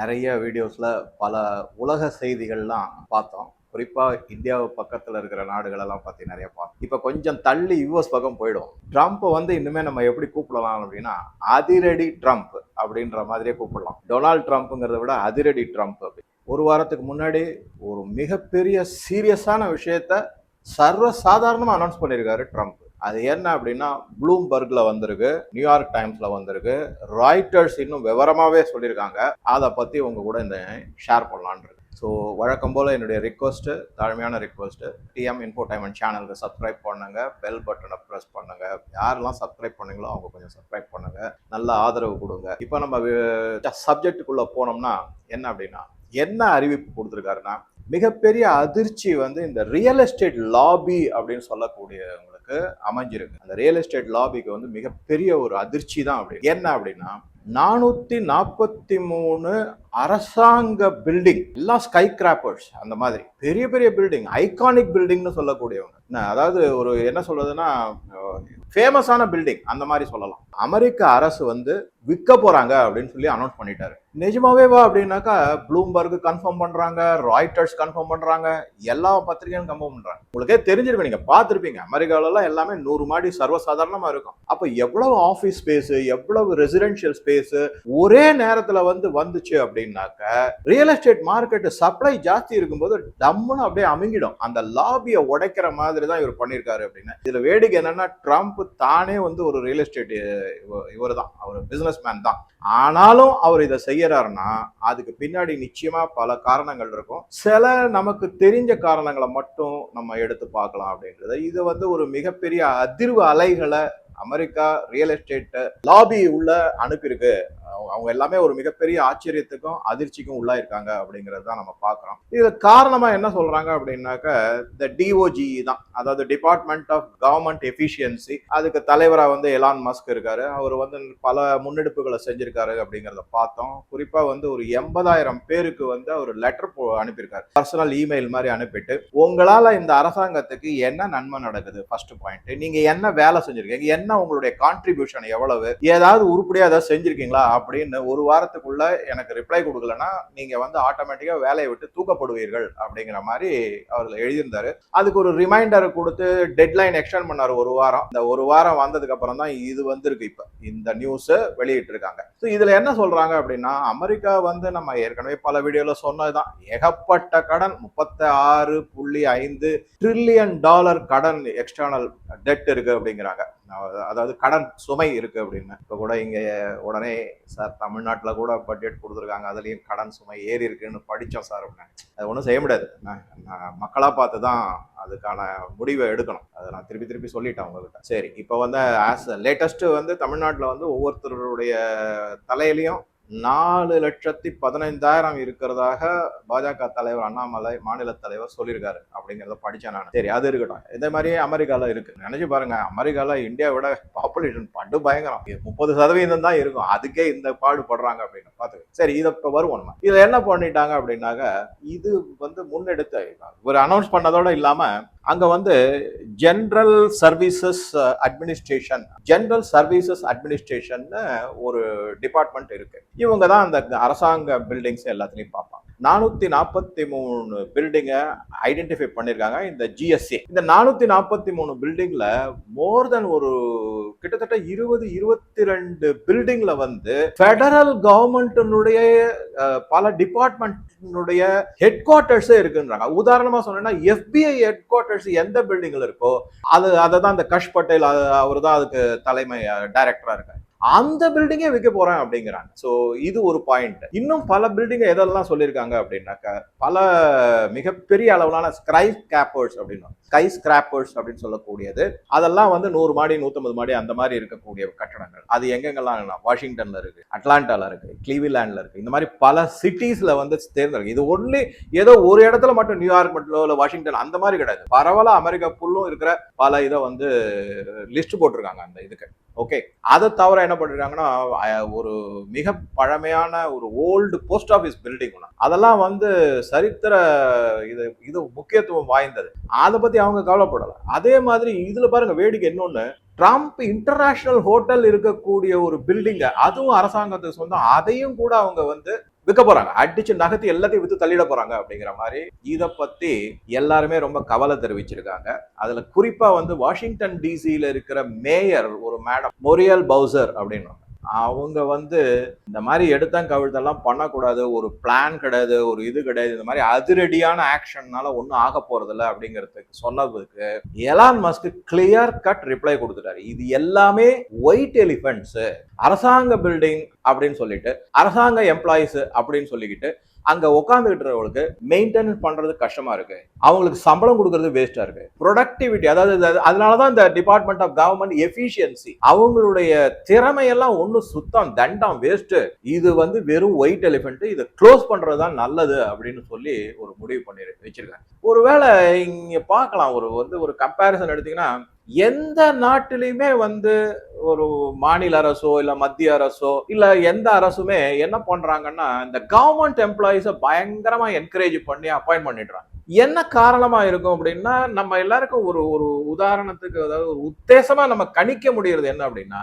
நிறைய வீடியோஸில் பல உலக செய்திகள்லாம் பார்த்தோம். குறிப்பாக இந்தியாவு பக்கத்தில் இருக்கிற நாடுகளெல்லாம் பற்றி நிறைய பார்த்தோம். இப்போ கொஞ்சம் தள்ளி யூஎஸ் பக்கம் போயிடும் ட்ரம்ப்பை வந்து இன்னுமே நம்ம எப்படி கூப்பிடலாம் அப்படின்னா அதிரடி ட்ரம்ப் அப்படின்ற மாதிரியே கூப்பிடலாம். டொனால்ட் ட்ரம்ப்புங்கிறத விட அதிரடி ட்ரம்ப் அப்படி. ஒரு வாரத்துக்கு முன்னாடி ஒரு மிகப்பெரிய சீரியஸான விஷயத்த சர்வ சாதாரணமாக அனௌன்ஸ் பண்ணியிருக்காரு ட்ரம்ப் அது என்ன அப்படின்னா ப்ளூம்பர்க்ல வந்திருக்கு நியூயார்க் டைம்ஸ்ல வந்திருக்கு. ராய்டர்ஸ் இன்னும் விவரமாகவே சொல்லியிருக்காங்க. அதை பற்றி உங்கள் கூட இந்த ஷேர் பண்ணலான் ஸோ வழக்கம் போல என்னுடைய ரிக்வஸ்ட்டு தாழ்மையான ரிக்வஸ்ட்டு டிஎம் இன்ஃபோடைன்மெண்ட் சேனலுக்கு சப்ஸ்கிரைப் பண்ணுங்க. பெல் பட்டனை ப்ரெஸ் பண்ணுங்க. யாரெல்லாம் சப்ஸ்கிரைப் பண்ணீங்களோ அவங்க கொஞ்சம் சப்ஸ்கிரைப் பண்ணுங்க. நல்ல ஆதரவு கொடுங்க. இப்போ நம்ம சப்ஜெக்டுக்குள்ளே போனோம்னா என்ன அப்படின்னா என்ன அறிவிப்பு கொடுத்துருக்காருன்னா மிகப்பெரிய அதிர்ச்சி வந்து இந்த ரியல் எஸ்டேட் லாபி அப்படின்னு சொல்லக்கூடியவங்களுக்கு அமைஞ்சிருக்கு. அந்த ரியல் எஸ்டேட் லாபிக்கு வந்து மிகப்பெரிய ஒரு அதிர்ச்சி தான் அப்படி என்ன அப்படின்னா நானூத்தி நாற்பத்தி மூணு அரசாங்க பில்டிங் எல்லாம் ஸ்கை கிராப்பர்ஸ் அந்த மாதிரி பெரிய பெரிய பில்டிங் ஐகானிக் பில்டிங்னு சொல்லக்கூடியவங்க. அதாவது ஒரு என்ன சொல்றதுன்னா ஃபேமஸான பில்டிங் அந்த மாதிரி சொல்லலாம். அமெரிக்க அரசு வந்து விற்க போறாங்க அப்படின்னு சொல்லி அனௌன்ஸ் பண்ணிட்டாரு. நிஜமாவே வா அப்படின்னாக்கா ப்ளூம்பர்க் கன்ஃபார்ம் பண்றாங்க ராய்டர்ஸ் கன்ஃபார்ம் பண்றாங்க எல்லா பத்திரிகையும் கன்ஃபார்ம் பண்றாங்க. உங்களுக்கே தெரிஞ்சிருப்பீங்க நீங்க பார்த்துருப்பீங்க. அமெரிக்காவிலலாம் எல்லாமே நூறு மாடி சர்வசாதாரணமா இருக்கும். அப்ப எவ்வளவு ஆஃபீஸ் ஸ்பேஸ் எவ்வளவு ரெசிடென்ஷியல் ஸ்பேஸ் ஒரே நேரத்துல வந்து வந்துச்சு அப்படின்னாக்க ரியல் எஸ்டேட் மார்க்கெட் சப்ளை ஜாஸ்தி இருக்கும்போது டம்முன்னு அப்படியே அமுங்கிடும். அந்த லாபியை உடைக்கிற மாதிரி தான் இவர் பண்ணியிருக்காரு அப்படின்னு. இதுல வேடிக்கை என்னன்னா ட்ரம்ப் தானே வந்து ஒரு ரியல் எஸ்டேட் இவர் தான் அவர் பிசினஸ் மேன் தான். ஆனாலும் அவர் இதை செய்யறாருன்னா அதுக்கு பின்னாடி நிச்சயமா பல காரணங்கள் இருக்கும். சில நமக்கு தெரிஞ்ச காரணங்களை மட்டும் நம்ம எடுத்து பார்க்கலாம் அப்படின்றது இது வந்து ஒரு மிகப்பெரிய அதிர்வு அலைகளை அமெரிக்கா ரியல் எஸ்டேட்டை லாபி உள்ள அனுப்பியிருக்கு. அவங்க- எல்லாமே ஒரு மிகப்பெரிய ஆச்சரியத்துக்கும் அதிர்ச்சிக்கும் உள்ளாயிருக்காங்க அப்படிங்கிறது தான் நம்ம பார்க்குறோம். இது காரணமாக என்ன சொல்கிறாங்க அப்படின்னாக்க இந்த டிஓஜி தான். அதாவது டிபார்ட்மெண்ட் ஆஃப் கவர்மெண்ட் எஃபிஷியன்சி அதுக்கு தலைவராக வந்து எலான் மஸ்க் இருக்காரு. அவர் வந்து பல முன்னெடுப்புகளை செஞ்சிருக்காரு அப்படிங்கிறத பார்த்தோம். குறிப்பாக வந்து ஒரு எண்பதாயிரம் பேருக்கு வந்து அவர் லெட்டர் அனுப்பியிருக்காரு. பர்சனல் இமெயில் மாதிரி அனுப்பிட்டு உங்களால் இந்த அரசாங்கத்துக்கு என்ன நன்மை நடக்குது? ஃபர்ஸ்ட் பாயிண்ட் நீங்கள் என்ன வேலை செஞ்சிருக்கீங்க? என்ன உங்களுடைய கான்ட்ரிபியூஷன் எவ்வளவு? ஏதாவது உருப்படியாக ஏதாவது செஞ்சிருக்கீங்களா? அப்படின்னு ஒரு வாரத்துக்குள்ள எனக்கு ரிப்ளை கொடுக்கலன்னா நீங்க வந்து ஆட்டோமேட்டிக்கா வேலையை விட்டு தூக்கப்படுவீர்கள் அப்படிங்கிற மாதிரி அவர் எழுதியிருந்தாரு. அதுக்கு ஒரு ரிமைண்டர் கொடுத்து டெட்லைன் எக்ஸ்டெண்ட் பண்ணாரு ஒரு வாரம். இந்த ஒரு வாரம் வந்ததுக்கு அப்புறம் தான் இது வந்திருக்கு இப்ப. இந்த நியூஸ் வெளியிட்டு இருக்காங்க ஸோ இதுல என்ன சொல்றாங்க அப்படின்னா அமெரிக்கா வந்து நம்ம ஏற்கனவே பல வீடியோல சொன்னதுதான். ஏகப்பட்ட கடன் முப்பத்தி ஆறு புள்ளி ஐந்து ட்ரில்லியன் டாலர் கடன் எக்ஸ்டர்னல் டெட் இருக்கு அப்படிங்கிறாங்க. அதாவது- கடன் சுமை இருக்கு அப்படின்னு. இப்போ கூட இங்க உடனே சார் தமிழ்நாட்டில் கூட பட்ஜெட் கொடுத்துருக்காங்க. அதுலேயும் கடன் சுமை ஏறி இருக்குன்னு படித்தோம் சார் அப்படின்னு அது ஒன்றும் செய்ய முடியாது. நான் நான் பார்த்து தான் அதுக்கான முடிவை எடுக்கணும். அதை நான் திருப்பி திருப்பி சொல்லிட்டேன் உங்ககிட்ட. சரி இப்போ வந்து ஆஸ் லேட்டஸ்ட் வந்து தமிழ்நாட்டில் வந்து ஒவ்வொருத்தருடைய தலையிலையும் நாலு லட்சத்தி பதினைந்தாயிரம் இருக்கிறதாக பாஜக தலைவர் அண்ணாமலை மாநில தலைவர் சொல்லியிருக்காரு அப்படிங்கிறத படித்தேன் நான். சரி அது இருக்கட்டும். இதே மாதிரியே அமெரிக்கால இருக்கு. நினைச்சு பாருங்க அமெரிக்கால இந்தியா விட பாப்புலேஷன் பண்டு பயங்கரம். முப்பது சதவீதம் தான் இருக்கும். அதுக்கே இந்த பாடுபடுறாங்க அப்படின்னு பார்த்து சரி இதை இப்போ வருவோம் நம்ம. இதை என்ன பண்ணிட்டாங்க அப்படின்னாக்க இது வந்து முன்னெடுத்த ஒரு அனௌன்ஸ் பண்ணதோட இல்லாம அங்கே வந்து general services administration general services administration ஒரு டிபார்ட்மெண்ட் இருக்கு. இவங்க தான் அந்த அரசாங்க பில்டிங்ஸ் எல்லாத்துலேயும் பார்ப்பாங்க. நானூத்தி நாற்பத்தி மூணு பில்டிங்கை ஐடென்டிஃபை பண்ணிருக்காங்க இந்த ஜிஎஸ்சி இந்த நானூத்தி நாற்பத்தி மூணு பில்டிங்ல மோர் தென் ஒரு கிட்டத்தட்ட இருபது இருபத்தி ரெண்டு பில்டிங்ல வந்து ஃபெடரல் கவர்மெண்ட்டினுடைய பல டிபார்ட்மெண்ட்டினுடைய ஹெட் குவார்ட்டர்ஸே இருக்குன்றாங்க. உதாரணமா சொன்னேன்னா எஃபிஐ ஹெட் குவார்ட்டர்ஸ் எந்த பில்டிங்ல இருக்கோ அது அதை தான் இந்த கஷ் பட்டேல் அவர் தான் அதுக்கு தலைமை டைரக்டரா இருக்காரு. அந்த பில்டிங்கே விற்க போறேன் அப்படிங்கிறாங்க. ஸோ இது ஒரு பாயிண்ட் இன்னும் பல பில்டிங் எதெல்லாம் சொல்லியிருக்காங்க அப்படின்னாக்கா பல மிகப்பெரிய அளவிலான ஸ்க்ரை கேப்பர்ஸ் அப்படின்னு ஸ்கை ஸ்கிராப்பர்ஸ் அப்படின்னு சொல்லக்கூடியது. அதெல்லாம் வந்து நூறு மாடி நூற்றம்பது மாடி அந்த மாதிரி இருக்கக்கூடிய கட்டடங்கள். அது எங்கெங்கெல்லாம் வாஷிங்டன்ல இருக்கு அட்லாண்டால இருக்கு கிளீவிலாண்ட்ல இருக்கு. இந்த மாதிரி பல சிட்டிஸ்ல வந்து தேர்ந்தெடுக்கு இது ஒன்லி ஏதோ ஒரு இடத்துல மட்டும் நியூயார்க் மட்டும் இல்லை வாஷிங்டன் அந்த மாதிரி கிடையாது. பரவாயில்ல அமெரிக்கா ஃபுல்லும் இருக்கிற பல இதை வந்து லிஸ்ட் போட்டிருக்காங்க அந்த இதுக்கு. ஓகே அதை தவிர என்ன பண்ணிருக்காங்கன்னா ஒரு மிக பழமையான ஒரு ஓல்டு போஸ்ட் ஆஃபீஸ் பில்டிங் ஒன்று அதெல்லாம் வந்து சரித்திர இது இது முக்கியத்துவம் வாய்ந்தது. அதை பத்தி அவங்க கவலைப்படலை. அதே மாதிரி இதுல பாருங்க வேடிக்கை இன்னொன்னு. ட்ரம்ப் இன்டர்நேஷனல் ஹோட்டல் இருக்கக்கூடிய ஒரு பில்டிங்கை அதுவும் அரசாங்கத்துக்கு சொந்தம். அதையும் கூட அவங்க வந்து விற்க போறாங்க. அடிச்சு நகர்த்தி எல்லாத்தையும் வித்து தள்ளிட போறாங்க அப்படிங்கிற மாதிரி இத பத்தி எல்லாருமே ரொம்ப கவலை தெரிவிச்சிருக்காங்க. அதுல குறிப்பா வந்து வாஷிங்டன் டிசியில இருக்கிற மேயர் ஒரு மேடம் மொரியல் பவுசர் அப்படின்னு அவங்க வந்து இந்த மாதிரி எடுத்தம் கவிழ்த்தெல்லாம் பண்ணக்கூடாது ஒரு பிளான் கிடையாது ஒரு இது கிடையாது இந்த மாதிரி அதிரடியான ஆக்ஷன்னால ஒன்றும் ஆக போறதில்ல அப்படிங்கிறதுக்கு சொன்னதுக்கு Elon Musk clear cut reply கொடுத்துட்டாரு. இது எல்லாமே ஒயிட் எலிஃபென்ட்ஸ் அரசாங்க பில்டிங் அப்படின்னு சொல்லிட்டு அரசாங்க எம்ப்ளாயிஸ் அப்படின்னு சொல்லிக்கிட்டு அங்க உட்காந்துக்கிட்டுறவங்களுக்கு மெயின்டெனன்ஸ் பண்றது கஷ்டமா இருக்கு. அவங்களுக்கு சம்பளம் கொடுக்கறது வேஸ்டா இருக்கு. ப்ரொடக்டிவிட்டி அதாவது அதனாலதான் இந்த டிபார்ட்மெண்ட் ஆஃப் கவர்மெண்ட் எஃபிஷியன்சி அவங்களுடைய திறமையெல்லாம் ஒன்றும் சுத்தம் தண்டம் வேஸ்ட் இது வந்து வெறும் ஒயிட் எலிஃபென்ட் இதை க்ளோஸ் பண்றது தான் நல்லது அப்படின்னு சொல்லி ஒரு முடிவு பண்ணி வச்சிருக்காங்க. ஒருவேளை இங்க பார்க்கலாம் ஒரு வந்து ஒரு கம்பேரிசன் எடுத்தீங்கன்னா எந்த நாட்டிலையுமே வந்து ஒரு மாநில அரசோ இல்ல மத்திய அரசோ இல்ல எந்த அரசுமே என்ன பண்றாங்கன்னா இந்த கவர்மெண்ட் எம்ப்ளாயிஸ பயங்கரமா என்கரேஜ் பண்ணி அப்பாயிண்ட் பண்ணிடுறாங்க. என்ன காரணமா இருக்கும் அப்படின்னா நம்ம எல்லாருக்கும் ஒரு ஒரு உதாரணத்துக்கு அதாவது ஒரு உத்தேசமா நம்ம கணிக்க முடியறது என்ன அப்படின்னா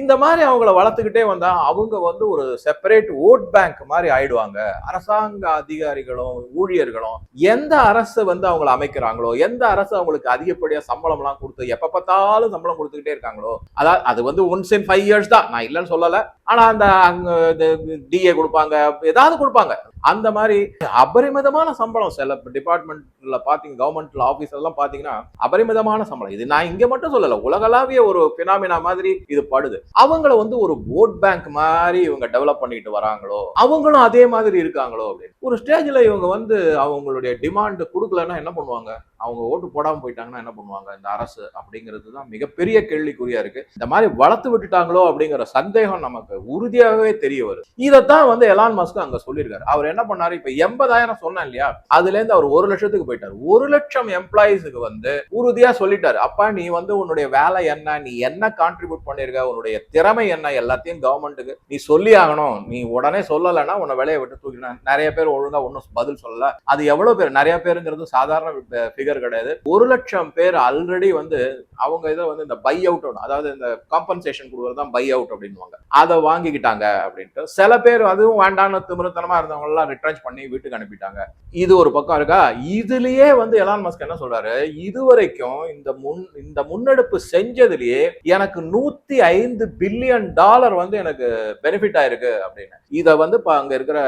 இந்த மாதிரி அவங்கள வளர்த்துக்கிட்டே வந்தா அவங்க வந்து ஒரு செப்பரேட் ஓட் பேங்க் மாதிரி ஆயிடுவாங்க. அரசாங்க அதிகாரிகளும் ஊழியர்களும் எந்த அரசு வந்து அவங்கள அமைக்கிறாங்களோ எந்த அரசு அவங்களுக்கு அதிகப்படியா சம்பளம் எல்லாம் கொடுத்து எப்ப பார்த்தாலும் சம்பளம் கொடுத்துக்கிட்டே இருக்காங்களோ அதாவது அது வந்து ஒன்ஸ் இன் ஃபைவ் இயர்ஸ் தான். நான் இல்லைன்னு சொல்லல. ஆனா அந்த டிஏ கொடுப்பாங்க ஏதாவது கொடுப்பாங்க. அந்த மாதிரி அபரிமிதமான சம்பளம் சில டிபார்ட்மெண்ட்ல பாத்தீங்க கவர்மெண்ட்ல ஆபீஸ் எல்லாம் பாத்தீங்கன்னா அபரிமிதமான சம்பளம். இது நான் இங்க மட்டும் சொல்லல உலகளாவிய ஒரு பினாமினா மாதிரி இது படுது. அவங்கள வந்து ஒரு ஓட் பேங்க் மாதிரி இவங்க டெவலப் பண்ணிட்டு வராங்களோ அவங்களும் அதே மாதிரி இருக்காங்களோ அப்படின்னு. ஒரு ஸ்டேஜ்ல இவங்க வந்து அவங்களுடைய டிமாண்ட் கொடுக்கலன்னா என்ன பண்ணுவாங்க? அவங்க ஓட்டு போடாம போயிட்டாங்கன்னா என்ன பண்ணுவாங்க? இந்த அரசு அப்படிங்கிறது தான் மிகப்பெரிய கேள்விக்குறியா இருக்கு. இந்த மாதிரி வளர்த்து விட்டுட்டாங்களோ அப்படிங்கிற சந்தேகம் நமக்கு உறுதியாகவே தெரிய வருது. இதைத்தான் வந்து எலான் மஸ்க் அங்க சொல்லியிருக்காரு. அவர் என்ன பண்ணாரு? இப்ப எண்பதாயிரம் சொன்னேன் இல்லையா? அதுல இருந்து அவர் ஒரு லட்சத்துக்கு போயிட்டார். ஒரு லட்சம் எம்ப்ளாயிஸுக்கு வந்து உறுதியா சொல்லிட்டாரு. அப்பா நீ வந்து உன்னுடைய வேலை என்ன? நீ என்ன கான்ட்ரிபியூட் பண்ணிருக்க? உன்னுடைய திறமை என்ன? எல்லாத்தையும் கவர்மெண்ட்டுக்கு நீ சொல்லி ஆகணும். நீ உடனே சொல்லலைன்னா உன்னை வேலையை விட்டு தூக்கினா நிறைய பேர் ஒழுங்கா ஒன்றும் பதில் சொல்லல. அது எவ்வளவு பேர்? நிறைய பேருங்கிறது சாதாரண ஃபிகர் கிடையாது. ஒரு லட்சம் பேர் ஆல்ரெடி வந்து அவங்க இதை வந்து இந்த பை அவுட் அதாவது இந்த காம்பன்சேஷன் கொடுக்கறது தான் பை அவுட் அப்படின்வாங்க அதை வாங்கிக்கிட்டாங்க அப்படின்ட்டு. சில பேர் அதுவும் வேண்டாம்னு திமிருத்தனமா இருந்தவங்க எல்லாம் ரிட்டர்ன்ஸ் பண்ணி வீட்டுக்கு அனுப்பிட்டாங்க. இது ஒரு பக்கம் இருக்கா? இதுலயே வந்து எலான் மஸ்க் என்ன சொல்றாரு? இதுவரைக்கும் இந்த முன் இந்த முன்னெடுப்பு செஞ்சதுலயே எனக்கு நூத்தி ஐந்து பில்லியன் டாலர் வந்து எனக்கு பெனிஃபிட் ஆயிருக்கு அப்படின்னு. இதை வந்து இப்போ அங்க இருக்கிற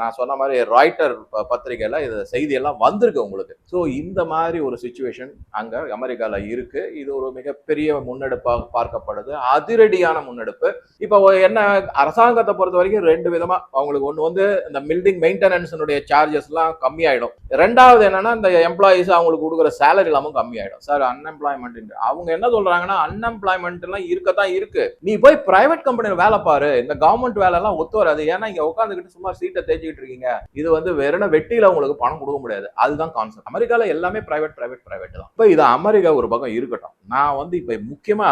நான் சொன்ன மாதிரி ராய்டர் பத்திரிகையில இது செய்தி எல்லாம் வந்திருக்கு உங்களுக்கு. ஸோ இந்த மாதிரி ஒரு சுச்சுவேஷன் அங்க அமெரிக்கால இருக்கு. இது ஒரு மிகப்பெரிய முன்னெடுப்பாக பார்க்கப்படுது. அதிரடியான முன்னெடுப்பு. இப்போ என்ன அரசாங்கத்தை பொறுத்த வரைக்கும் ரெண்டு விதமா அவங்களுக்கு ஒன்று வந்து இந்த பில்டிங் மெயின்டெனன்ஸினுடைய சார்ஜஸ் எல்லாம் கம்மியாயிடும். ரெண்டாவது என்னன்னா இந்த எம்ப்ளாயிஸ் அவங்களுக்கு கொடுக்குற சேலரி எல்லாமும் கம்மியாயிடும். சார் அன்எம்ப்ளாய்மெண்ட் அவங்க என்ன சொல்றாங்கன்னா அன்எம்ப்ளாய்மெண்ட் எல்லாம் இருக்கத்தான் இருக்கு. நீ போய் பிரைவேட் கம்பெனியில் வேலை பாரு. இந்த கவர்மெண்ட் வேலை எல்லாம் ஒத்து வராது. ஏன்னா இங்க உட்காந்துக்கிட்டு சும்மா சீட்டை தேய்ச்சிக்கிட்டு இருக்கீங்க. இது வந்து வெறும் வெட்டியில உங்களுக்கு பணம் கொடுக்க முடியாது. அதுதான் கான்செப்ட் அமெரிக்கால எல்லாமே பிரைவேட் பிரைவேட் பிரைவேட் தான். இப்போ இது அமெரிக்கா ஒரு பக்கம் இருக்கட்டும். நான் வந்து இப்போ முக்கியமா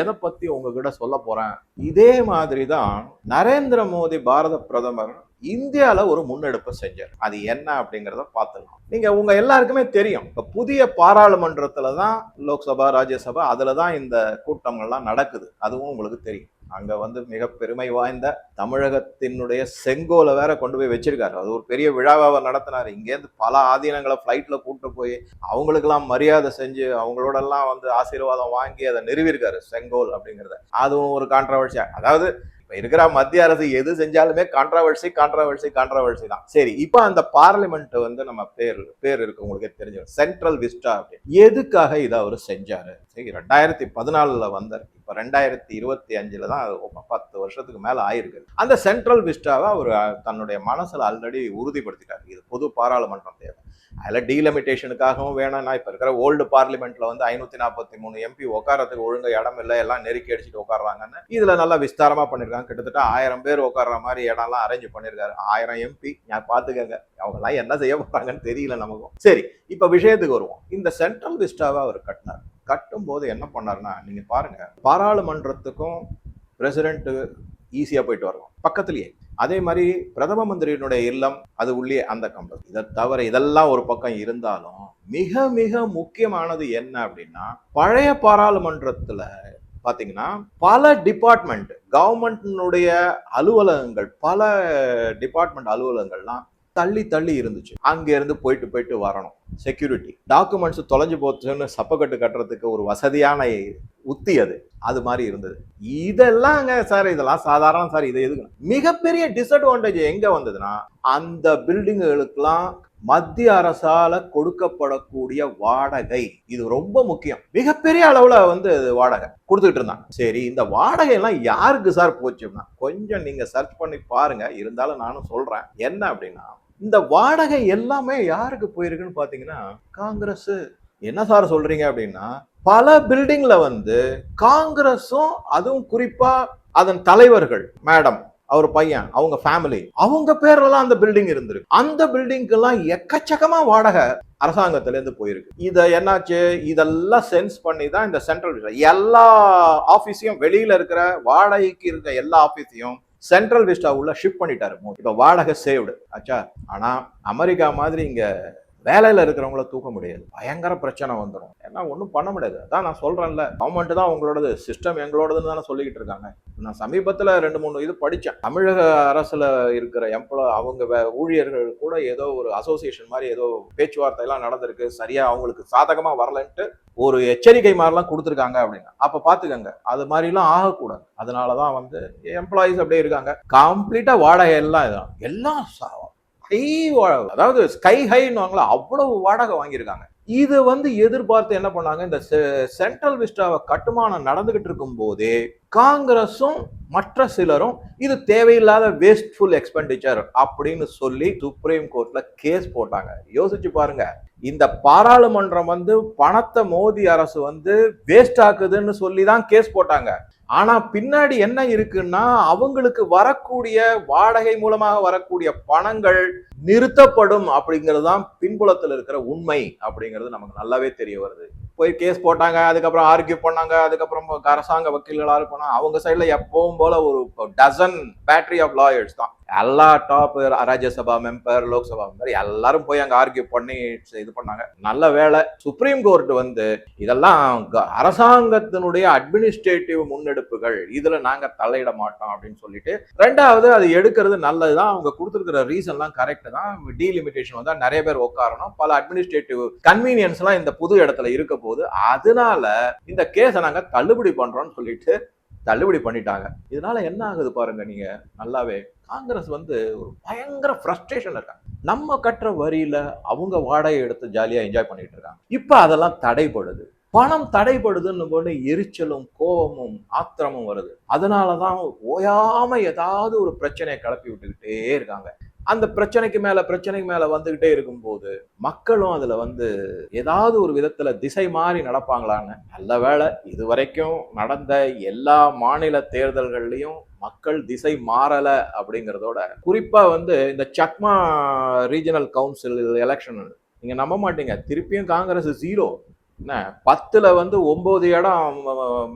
எதை பத்தி உங்ககிட்ட சொல்ல போறேன்? இதே மாதிரி தான் நரேந்திர மோடி பாரத பிரதமர் இந்தியாவில் ஒரு முன்னெடுப்பு செஞ்சார். அது என்ன அப்படிங்கிறத பார்த்துக்கலாம். நீங்கள் உங்கள் எல்லாருக்குமே தெரியும். இப்போ புதிய பாராளுமன்றத்தில் தான் லோக்சபா ராஜ்யசபா அதில் தான் இந்த கூட்டங்கள்லாம் நடக்குது. அதுவும் உங்களுக்கு தெரியும். அங்கே வந்து மிக பெருமை வாய்ந்த தமிழகத்தினுடைய செங்கோலை வேற கொண்டு போய் வச்சிருக்காரு. அது ஒரு பெரிய விழாவை நடத்தினார். இங்கேருந்து பல ஆதீனங்களை ஃப்ளைட்டில் கூட்டு போய் அவங்களுக்கெல்லாம் மரியாதை செஞ்சு அவங்களோடலாம் வந்து ஆசீர்வாதம் வாங்கி அதை நிறுவிருக்காரு செங்கோல் அப்படிங்கிறத. அதுவும் ஒரு கான்ட்ரவர்சியா அதாவது இப்போ இருக்கிற மத்திய அரசு எது செஞ்சாலுமே கான்ட்ராவர்சி கான்ட்ராவர்சி கான்ட்ராவர்சி தான். சரி இப்போ அந்த பார்லிமெண்ட் வந்து நம்ம பேர் பேர் இருக்கு உங்களுக்கே தெரிஞ்சு சென்ட்ரல் விஸ்டா அப்படின்னு எதுக்காக இதை அவர் செஞ்சாரு? சரி ரெண்டாயிரத்தி பதினாலுல வந்தார். இப்போ ரெண்டாயிரத்தி இருபத்தி அஞ்சுல தான் பத்து வருஷத்துக்கு மேல ஆயிருக்கு அந்த சென்ட்ரல் விஸ்டாவை அவர் தன்னுடைய மனசுல ஆல்ரெடி உறுதிப்படுத்திட்டார். இது பொது பாராளுமன்றம் தேவை. அதில் டீலிமிட்டேஷனுக்காகவும் நான் இப்போ இருக்கிற ஓல்டு பார்லிமெண்ட்டில் வந்து ஐநூற்றி நாற்பத்தி மூணு எம்பி உட்காரத்துக்கு ஒழுங்க இடம் இல்லை எல்லாம் நெருக்கி அடிச்சுட்டு உட்காடுறாங்கன்னு இதில் நல்லா விஸ்தாரமாக பண்ணியிருக்காங்க கிட்டத்தட்ட ஆயிரம் பேர் உட்கார்ற மாதிரி இடம்லாம் அரேஞ்ச் பண்ணியிருக்காரு ஆயிரம் எம்பி நான் பார்த்துக்கங்க. அவங்கெல்லாம் என்ன செய்ய போகிறாங்கன்னு தெரியல நமக்கும். சரி இப்போ விஷயத்துக்கு வருவோம். இந்த சென்ட்ரல் விஸ்டாவை அவர் கட்டினார். கட்டும் போது என்ன பண்ணாருன்னா நீங்கள் பாருங்கள் பாராளுமன்றத்துக்கும் பிரசிடென்ட்டு ஈஸியாக போயிட்டு வரலாம் பக்கத்துலேயே. அதே மாதிரி பிரதம மந்திரியினுடைய இல்லம் அது உள்ளே அந்த கம்பஸ் இதை தவிர இதெல்லாம் ஒரு பக்கம் இருந்தாலும் மிக மிக முக்கியமானது என்ன அப்படின்னா பழைய பாராளுமன்றத்தில் பாத்தீங்கன்னா பல டிபார்ட்மெண்ட் கவர்மெண்ட்னுடைய அலுவலகங்கள் பல டிபார்ட்மெண்ட் அலுவலகங்கள்லாம் தள்ளி தள்ளி இருந்துச்சு. அங்கேருந்து போயிட்டு போயிட்டு வரணும். செக்யூரிட்டி டாக்குமெண்ட்ஸ் தொலைஞ்சு போச்சுன்னு சப்பக்கட்டு கட்டுறதுக்கு ஒரு வசதியான உத்தி அது. அது மாதிரி இருந்தது. இதெல்லாம்ங்க சார் இதெல்லாம் சாதாரண சார் இது எதுக்கு? மிகப்பெரிய டிஸ்அட்வான்டேஜ் எங்க வந்ததுன்னா அந்த பில்டிங்குகளுக்கெல்லாம் மத்திய அரசால கொடுக்கப்படக்கூடிய வாடகை. இது ரொம்ப முக்கியம். மிகப்பெரிய அளவுல வந்து அது வாடகை கொடுத்துட்டு இருந்தாங்க. சரி இந்த வாடகை எல்லாம் யாருக்கு சார் போச்சுன்னா கொஞ்சம் நீங்க சர்ச் பண்ணி பாருங்க. இருந்தாலும் நானும் சொல்றேன். என்ன அப்படின்னா இந்த வாடகை எல்லாமே யாருக்கு போயிருக்குன்னு பார்த்தீங்கன்னா காங்கிரஸ். என்ன சார் சொல்றீங்க அப்படின்னா பல பில்டிங்ல வந்து காங்கிரஸும் அதுவும் குறிப்பா அதன் தலைவர்கள் மேடம் அவர் பையன் அவங்க ஃபேமிலி அவங்க பேர்லாம் அந்த பில்டிங் இருந்திருக்கு. அந்த பில்டிங்க்கு எல்லாம் எக்கச்சக்கமா வாடகை அரசாங்கத்துல இருந்து போயிருக்கு. இத என்னாச்சு? இதெல்லாம் சென்ஸ் பண்ணி தான் இந்த சென்ட்ரல் எல்லா ஆபீஸையும் வெளியில இருக்கிற வாடகைக்கு இருக்க எல்லா ஆபீஸையும் சென்ட்ரல் விஸ்டா உள்ள ஷிஃப்ட் பண்ணிட்டாரு இப்போ வாடகை சேவ்டு ஆச்சா ஆனா அமெரிக்கா மாதிரி இங்க வேலையில இருக்கிறவங்கள தூக்க முடியாது. பயங்கர பிரச்சனை வந்துடும் ஏன்னா ஒன்றும் பண்ண முடியாது. அதான் நான் சொல்றேன்ல. கவர்மெண்ட் தான் உங்களோடது. சிஸ்டம் எங்களோடதுன்னு தானே சொல்லிக்கிட்டு இருக்காங்க. நான் சமீபத்தில் ரெண்டு மூணு இது படித்தேன் தமிழக அரசில் இருக்கிற எம்ப்ளாய் அவங்க வே- ஊழியர்கள் கூட ஏதோ ஒரு அசோசியேஷன் மாதிரி ஏதோ பேச்சுவார்த்தை எல்லாம் நடந்திருக்கு. சரியா அவங்களுக்கு சாதகமாக வரலன்ட்டு ஒரு எச்சரிக்கை மாதிரிலாம் கொடுத்துருக்காங்க அப்படின்னு அப்போ பார்த்துக்கங்க அது மாதிரிலாம் ஆகக்கூடாது. அதனாலதான் வந்து எம்ப்ளாயீஸ் அப்படியே இருக்காங்க. கம்ப்ளீட்டாக வாடகை எல்லாம் இதான். எல்லாம் ஹை அதாவது ஸ்கை ஹைன்னு அவ்வளவு வாடகை வாங்கியிருக்காங்க. இதை வந்து எதிர்பார்த்து என்ன பண்ணாங்க? இந்த செ- சென்ட்ரல் விஸ்டாவை கட்டுமானம் நடந்துகிட்டு இருக்கும் போதே காங்கிரஸும் மற்ற சிலரும் இது தேவையில்லாத வேஸ்ட்ஃபுல் எக்ஸ்பெண்டிச்சர் அப்படின்னு சொல்லி சுப்ரீம் கோர்ட்ல கேஸ் போட்டாங்க. யோசிச்சு பாருங்க. இந்த பாராளுமன்றம் வந்து பணத்தை மோதி அரசு வந்து வேஸ்ட் ஆக்குதுன்னு சொல்லி தான் கேஸ் போட்டாங்க. ஆனா பின்னாடி என்ன இருக்குன்னா அவங்களுக்கு வரக்கூடிய வாடகை மூலமாக வரக்கூடிய பணங்கள் நிறுத்தப்படும் அப்படிங்கிறது தான் பின்புலத்தில் இருக்கிற உண்மை அப்படிங்கிறது நமக்கு நல்லாவே தெரிய வருது. போய் கேஸ் போட்டாங்க அதுக்கப்புறம் ஆர்கியூ பண்ணாங்க அதுக்கப்புறம் அரசாங்க வக்கீல்களாக இருக்கணும் அவங்க சைடில் எப்பவும் போல ஒரு டசன் பேட்டரி ஆஃப் லாயர்ஸ் தான். எல்லா top Rajya Sabha member Lok Sabha member எல்லாரும் போய் அங்கே ஆர்கியூ பண்ணி இது பண்ணாங்க. நல்ல வேலை சுப்ரீம் கோர்ட் வந்து இதெல்லாம் க- அரசாங்கத்தினுடைய அட்மினிஸ்ட்ரேட்டிவ் முன்னெடுப்புகள் இதுல நாங்க தலையிட மாட்டோம் அப்படின்னு சொல்லிட்டு ரெண்டாவது அது எடுக்கிறது நல்லதுதான். அவங்க கொடுத்துருக்கிற ரீசன்லாம் கரெக்ட் தான். டீலிமிட்டேஷன் வந்தா நிறைய பேர் உட்காரணும். பல அட்மினிஸ்ட்ரேட்டிவ் கன்வீனியன்ஸ்லாம் இந்த புது இடத்துல இருக்க போது அதனால இந்த கேஸை நாங்க தள்ளுபடி பண்றோம்னு சொல்லிட்டு தள்ளுபடி பண்ணிட்டாங்க. இதனால என்ன ஆகுது பாருங்க நீங்க? நல்லாவே காங்கிரஸ் வந்து ஒரு பயங்கர ஃப்ரஸ்ட்ரேஷன் இருக்காங்க. நம்ம கட்டுற வரியில அவங்க வாடகை எடுத்து ஜாலியா என்ஜாய் பண்ணிட்டு இருக்காங்க. இப்ப அதெல்லாம் தடைப்படுது பணம் தடைப்படுதுன்னு போது எரிச்சலும் கோபமும் ஆத்திரமும் வருது. அதனாலதான் ஓயாம ஏதாவது ஒரு பிரச்சனையை கிளப்பி விட்டுக்கிட்டே இருக்காங்க. அந்த பிரச்சனைக்கு மேல பிரச்சனைக்கு மேல வந்துகிட்டே இருக்கும்போது மக்களும் அதுல வந்து ஏதாவது ஒரு விதத்துல திசை மாறி நடப்பாங்களான்னு நல்ல வேளை இதுவரைக்கும் நடந்த எல்லா மாநில தேர்தல்கள்லயும் மக்கள் திசை மாறல அப்படிங்கிறதோட குறிப்பா வந்து இந்த சக்மா ரீஜனல் கவுன்சில் எலெக்ஷன் நீங்க நம்ப மாட்டீங்க. திருப்பியும் காங்கிரஸ் ஜீரோ என்ன? பத்துல வந்து ஒன்பது இடம்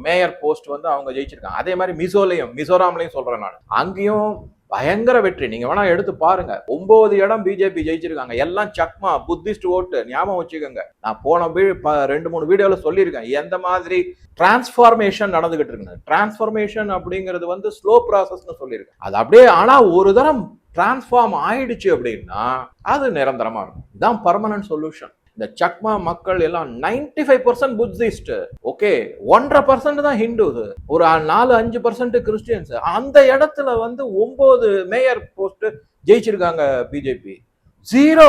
மேயர் போஸ்ட் வந்து அவங்க ஜெயிச்சிருக்காங்க. அதே மாதிரி மிசோலையும் மிசோராம்லையும் சொல்றேன் நான். அங்கேயும் பயங்கர வெற்றி. நீங்க வேணா எடுத்து பாருங்க. ஒன்பது இடம் பிஜேபி ஜெயிச்சிருக்காங்க. எல்லாம் சக்மா புத்திஸ்ட் ஓட்டு ஞாபகம் வச்சுக்கோங்க. நான் போன வீ- ரெண்டு மூணு வீடியோல சொல்லியிருக்கேன். எந்த மாதிரி டிரான்ஸ்ஃபார்மேஷன் நடந்துகிட்டு இருக்கு டிரான்ஸ்ஃபார்மேஷன் அப்படிங்கிறது வந்து ஸ்லோ ப்ராசஸ்னு சொல்லியிருக்கேன். அது அப்படியே ஆனா ஒரு தரம் டிரான்ஸ்ஃபார்ம் ஆயிடுச்சு அப்படின்னா அது நிரந்தரமா இருக்கும். இதுதான் பர்மனன்ட் சொல்யூஷன் இந்த சக்மா மக்கள் எல்லாம் 95% ஃபைவ் பர்சன்ட் புத்திஸ்ட் ஓகே ஒன்றரை பர்சன்ட் தான் ஹிந்துஸ் ஒரு நாலு அஞ்சு பர்சன்ட் கிறிஸ்டியன்ஸ் அந்த இடத்துல வந்து ஒன்பது மேயர் போஸ்ட் ஜெயிச்சிருக்காங்க BJP zero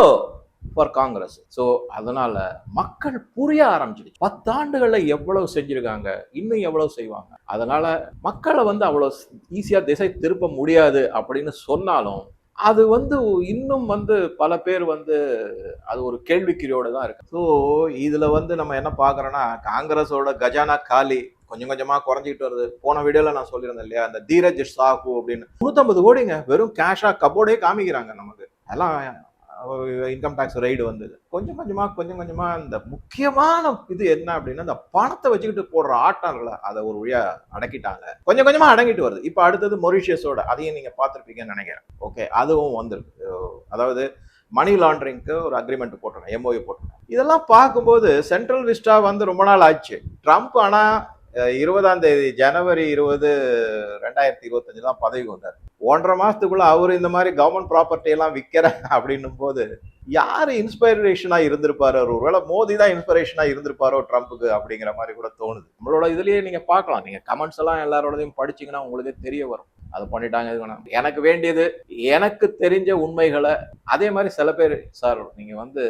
for Congress so அதனால மக்கள் புரிய ஆரம்பிச்சிடுச்சு. பத்தாண்டுகளில் எவ்வளவு செஞ்சிருக்காங்க? இன்னும் எவ்வளவு செய்வாங்க? அதனால மக்களை வந்து அவ்வளோ ஈஸியாக திசை திருப்ப முடியாது அப்படின்னு சொன்னாலும் அது வந்து இன்னும் வந்து பல பேர் வந்து அது ஒரு கேள்விக்குறியோடு தான் இருக்கு. ஸோ இதில் வந்து நம்ம என்ன பார்க்குறோன்னா காங்கிரஸோட கஜானா காலி கொஞ்சம் கொஞ்சமாக குறைஞ்சிட்டு வருது. போன வீடியோவில் நான் சொல்லியிருந்தேன் இல்லையா அந்த தீரஜ் சாஹூ அப்படின்னு. நூற்றம்பது கோடிங்க வெறும் கேஷாக கபோர்டே காமிக்கிறாங்க நமக்கு. அதெல்லாம் இன்கம் டேக்ஸ் ரைடு வந்தது. கொஞ்சம் கொஞ்சமாக கொஞ்சம் கொஞ்சமாக இந்த முக்கியமான இது என்ன அப்படின்னா இந்த பணத்தை வச்சுக்கிட்டு போடுற ஆட்டம்ல அதை ஒரு வழியாக அடக்கிட்டாங்க. கொஞ்சம் கொஞ்சமாக அடங்கிட்டு வருது. இப்போ அடுத்தது மொரிஷியஸோட அதையும் நீங்கள் பார்த்துருப்பீங்கன்னு நினைக்கிறேன். ஓகே அதுவும் வந்திருக்கு. அதாவது மணி லாண்டரிங்க்கு ஒரு அக்ரிமெண்ட் போட்டிருக்கேன் எம்ஓஏ போட்டிருக்கேன் இதெல்லாம் பார்க்கும்போது சென்ட்ரல் விஸ்டா வந்து ரொம்ப நாள் ஆச்சு. ட்ரம்ப் ஆனால் இருபதாம் தேதி ஜனவரி இருபது ரெண்டாயிரத்தி இருபத்தஞ்சு தான் பதவி வந்தார். ஒன்றரை மாதத்துக்குள்ளே அவர் இந்த மாதிரி கவர்மெண்ட் ப்ராப்பர்ட்டி எல்லாம் விற்கிறேன் அப்படின்னும் போது யார் இன்ஸ்பைரேஷனாக இருந்திருப்பாரு ஒருவேளை மோடி தான் இன்ஸ்பிரேஷனாக இருந்திருப்பாரோ ட்ரம்ப்புக்கு அப்படிங்கிற மாதிரி கூட தோணுது. நம்மளோட இதுலயே நீங்கள் பார்க்கலாம். நீங்கள் கமெண்ட்ஸ் எல்லாம் எல்லாரோடதையும் படிச்சீங்கன்னா உங்களுக்கே தெரிய வரும். அதை பண்ணிட்டாங்க இது வேணாம் எனக்கு வேண்டியது எனக்கு தெரிஞ்ச உண்மைகளை அதே மாதிரி சில பேர் சார் நீங்கள் வந்து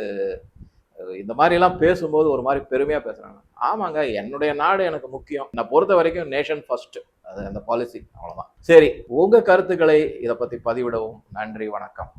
இந்த மாதிரிலாம் பேசும்போது ஒரு மாதிரி பெருமையாக பேசுகிறாங்க ஆமாங்க என்னுடைய நாடு எனக்கு முக்கியம். நான் பொறுத்த வரைக்கும் நேஷன் ஃபஸ்ட்டு அது அந்த பாலிசி அவ்வளோதான் சரி உங்கள் கருத்துக்களை இதை பற்றி பதிவிடவும். நன்றி வணக்கம்.